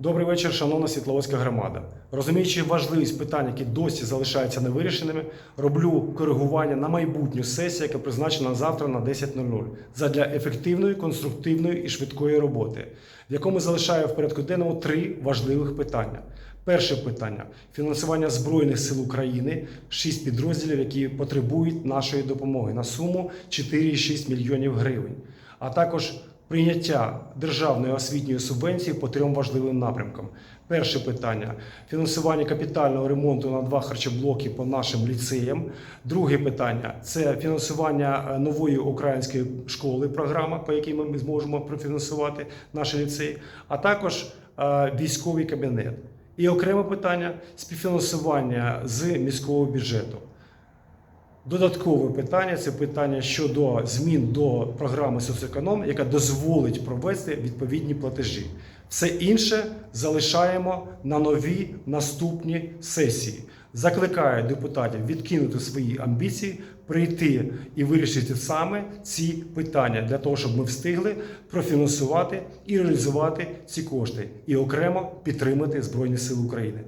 Добрий вечір, шановна Світловодська громада. Розуміючи важливість питань, які досі залишаються невирішеними, роблю коригування на майбутню сесію, яка призначена завтра на 10.00 задля ефективної, конструктивної і швидкої роботи, в якому залишаю в порядку денному три важливих питання. Перше питання фінансування Збройних сил України, шість підрозділів, які потребують нашої допомоги на суму 4,6 мільйонів гривень, а також прийняття державної освітньої субвенції по трьом важливим напрямкам. Перше питання фінансування капітального ремонту на два харчоблоки по нашим ліцеям. Друге питання це фінансування е, нової української школи, програма, по якій ми зможемо профінансувати наші ліцеї, а також е, військовий кабінет. І окреме питання співфінансування з міського бюджету. Додаткове питання це питання щодо змін до програми соцеконом, яка дозволить провести відповідні платежі. Все інше залишаємо на нові наступні сесії. Закликаю депутатів відкинути свої амбіції, прийти і вирішити саме ці питання для того, щоб ми встигли профінансувати і реалізувати ці кошти і окремо підтримати Збройні Сили України.